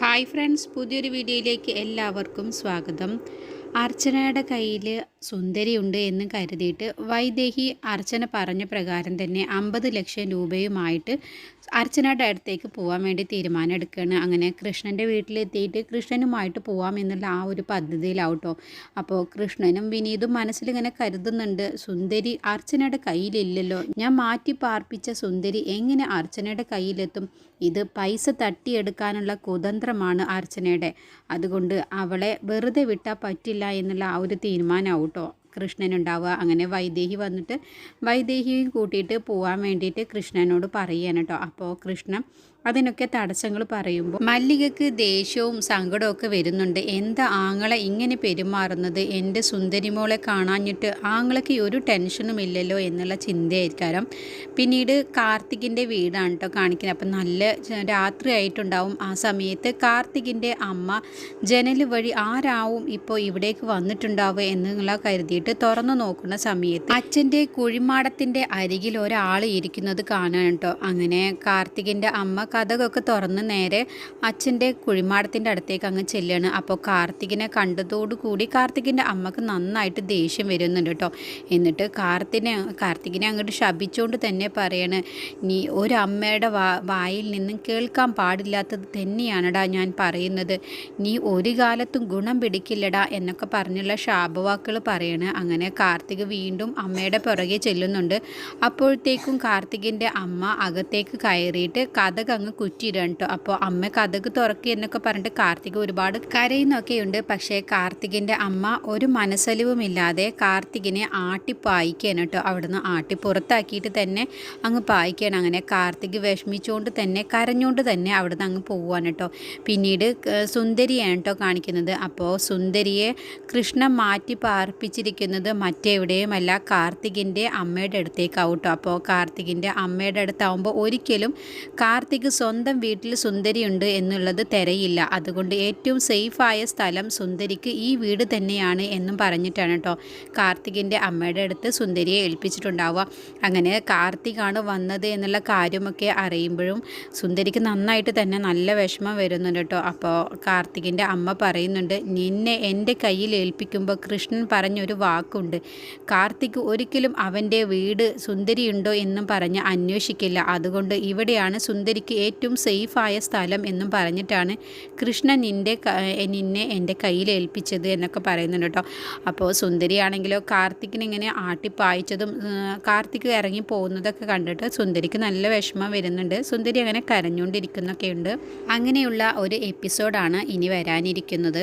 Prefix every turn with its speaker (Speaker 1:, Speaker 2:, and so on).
Speaker 1: Hi friends പുതിയൊരു വീഡിയോയിലേക്ക് എല്ലാവർക്കും സ്വാഗതം. അർച്ചനയുടെ കയ്യിൽ സുന്ദരിയുണ്ട് എന്ന് കരുതിയിട്ട് വൈദേഹി അർച്ചന പറഞ്ഞ പ്രകാരം തന്നെ അമ്പത് ലക്ഷം രൂപയുമായിട്ട് അർച്ചനയുടെ അടുത്തേക്ക് പോകാൻ വേണ്ടി തീരുമാനം എടുക്കുകയാണ്. അങ്ങനെ കൃഷ്ണന്റെ വീട്ടിലെത്തിയിട്ട് കൃഷ്ണനുമായിട്ട് പോവാം എന്നുള്ള ആ ഒരു പദ്ധതിയിലാവട്ടോ. അപ്പോൾ കൃഷ്ണനും വിനീതും മനസ്സിലിങ്ങനെ കരുതുന്നുണ്ട് സുന്ദരി അർച്ചനയുടെ കയ്യിലില്ലല്ലോ. ഞാൻ മാറ്റി പാർപ്പിച്ച സുന്ദരി എങ്ങനെ അർച്ചനയുടെ കയ്യിലെത്തും? ഇത് പൈസ തട്ടിയെടുക്കാനുള്ള കുതന്ത്രമാണ് അർച്ചനയുടെ. അതുകൊണ്ട് അവളെ വെറുതെ വിട്ടാൽ പറ്റില്ല എന്നുള്ള ആ ഒരു തീരുമാനമാവും കേട്ടോ? കൃഷ്ണനുണ്ടാവുക. അങ്ങനെ വൈദേഹി വന്നിട്ട് വൈദേഹിയും കൂട്ടിയിട്ട് പോകാൻ വേണ്ടിയിട്ട് കൃഷ്ണനോട് പറയുകയാണ് കേട്ടോ. അപ്പോൾ കൃഷ്ണൻ അതിനൊക്കെ തടസ്സങ്ങൾ പറയുമ്പോൾ മല്ലികക്ക് ദേഷ്യവും സങ്കടവും ഒക്കെ വരുന്നുണ്ട്. എന്താ ആങ്ങളെ ഇങ്ങനെ പെരുമാറുന്നത്? എന്റെ സുന്ദരിമോളെ കാണാഞ്ഞിട്ട് ആങ്ങളയ്ക്ക് ഒരു ടെൻഷനും ഇല്ലല്ലോ എന്നുള്ള ചിന്തയായിരിക്കാം പിന്നീട് കാർത്തികിന്റെ വീടാണ് കേട്ടോ കാണിക്കുന്നത്. അപ്പം നല്ല രാത്രി ആയിട്ടുണ്ടാവും. ആ സമയത്ത് കാർത്തികിന്റെ അമ്മ ജനൽ വഴി ആരാവും ഇപ്പോൾ ഇവിടേക്ക് വന്നിട്ടുണ്ടാവുക എന്നുള്ള കരുതിയിട്ട് തുറന്നു നോക്കുന്ന സമയത്ത് അച്ഛന്റെ കുഴിമാടത്തിന്റെ അരികിൽ ഒരാൾ ഇരിക്കുന്നത് കാണാൻ കേട്ടോ. അങ്ങനെ കാർത്തികിന്റെ അമ്മ കഥകൊക്കെ തുറന്ന് നേരെ അച്ഛന്റെ കുഴിമാടത്തിന്റെ അടുത്തേക്ക് അങ്ങ് ചെല്ലുകയാണ്. അപ്പോൾ കാർത്തികിനെ കണ്ടതോടുകൂടി കാർത്തികിന്റെ അമ്മയ്ക്ക് നന്നായിട്ട് ദേഷ്യം വരുന്നുണ്ട് കേട്ടോ. എന്നിട്ട് കാർത്തിനെ കാർത്തികിനെ അങ്ങോട്ട് ശപിച്ചുകൊണ്ട് തന്നെ പറയാണ് നീ ഒരു അമ്മയുടെ വാ വായിൽ നിന്നും കേൾക്കാൻ പാടില്ലാത്തത് തന്നെയാണടാ ഞാൻ പറയുന്നത്. നീ ഒരു കാലത്തും ഗുണം പിടിക്കില്ലടാ എന്നൊക്കെ പറഞ്ഞുള്ള ശാപവാക്കുകൾ പറയാണ്. അങ്ങനെ കാർത്തിക് വീണ്ടും അമ്മയുടെ പുറകെ ചെല്ലുന്നുണ്ട്. അപ്പോഴത്തേക്കും കാർത്തികിന്റെ അമ്മ അകത്തേക്ക് കയറിയിട്ട് കഥക് അങ്ങ് കുറ്റിയിടാൻ കേട്ടോ. അപ്പോൾ അമ്മ കഥക് തുറക്കി എന്നൊക്കെ പറഞ്ഞിട്ട് കാർത്തിക് ഒരുപാട് കരയുന്നൊക്കെയുണ്ട്. പക്ഷേ കാർത്തികിന്റെ അമ്മ ഒരു മനസ്സലിവുമില്ലാതെ കാർത്തികിനെ ആട്ടി പായിക്കുകയാണ് കേട്ടോ. അവിടുന്ന് ആട്ടി പുറത്താക്കിയിട്ട് തന്നെ അങ്ങ് പായിക്കുകയാണ്. അങ്ങനെ കാർത്തിക് വിഷമിച്ചുകൊണ്ട് തന്നെ കരഞ്ഞുകൊണ്ട് തന്നെ അവിടുന്ന് അങ്ങ് പോവുകയാണ് കേട്ടോ. പിന്നീട് സുന്ദരിയാണ് കേട്ടോ കാണിക്കുന്നത്. അപ്പോൾ സുന്ദരിയെ കൃഷ്ണ മാറ്റി പാർപ്പിച്ചിരിക്കുന്നത് മറ്റെവിടെയുമല്ല കാർത്തികിന്റെ അമ്മയുടെ അടുത്തേക്കാവും കേട്ടോ. അപ്പോൾ കാർത്തികിന്റെ അമ്മയുടെ അടുത്താവുമ്പോൾ ഒരിക്കലും കാർത്തിക് സ്വന്തം വീട്ടിൽ സുന്ദരിയുണ്ട് എന്നുള്ളത് തിരയില്ല. അതുകൊണ്ട് ഏറ്റവും സേഫായ സ്ഥലം സുന്ദരിക്ക് ഈ വീട് തന്നെയാണ് എന്നും പറഞ്ഞിട്ടാണ് കേട്ടോ കാർത്തികിന്റെ അമ്മയുടെ അടുത്ത് സുന്ദരിയെ ഏൽപ്പിച്ചിട്ടുണ്ടാവുക. അങ്ങനെ കാർത്തികാണ് വന്നത് എന്നുള്ള കാര്യമൊക്കെ അറിയുമ്പോഴും സുന്ദരിക്ക് നന്നായിട്ട് തന്നെ നല്ല വിഷമം വരുന്നുണ്ട് കേട്ടോ അപ്പോൾ കാർത്തികിന്റെ അമ്മ പറയുന്നുണ്ട് നിന്നെ എന്റെ കയ്യിൽ ഏൽപ്പിക്കുമ്പോൾ കൃഷ്ണൻ പറഞ്ഞൊരു വാക്കുണ്ട്. കാർത്തിക് ഒരിക്കലും അവന്റെ വീട് സുന്ദരിയുണ്ടോ എന്നും പറഞ്ഞ് അന്വേഷിക്കില്ല. അതുകൊണ്ട് ഇവിടെയാണ് സുന്ദരിക്ക് ഏറ്റവും സേഫായ സ്ഥലം എന്നും പറഞ്ഞിട്ടാണ് കൃഷ്ണൻ നിന്റെ നിന്നെ എന്റെ കയ്യിൽ ഏൽപ്പിച്ചത് എന്നൊക്കെ പറയുന്നുണ്ട് കേട്ടോ. അപ്പോൾ സുന്ദരിയാണെങ്കിലോ കാർത്തിക്കിനെ ഇങ്ങനെ ആട്ടിപ്പായിച്ചതും കാർത്തിക് ഇറങ്ങി പോകുന്നതൊക്കെ കണ്ടിട്ട് സുന്ദരിക്ക് നല്ല വിഷമം വരുന്നുണ്ട്. സുന്ദരി അങ്ങനെ കരഞ്ഞുകൊണ്ടിരിക്കുന്നൊക്കെയുണ്ട്. അങ്ങനെയുള്ള ഒരു എപ്പിസോഡാണ് ഇനി വരാനിരിക്കുന്നത്.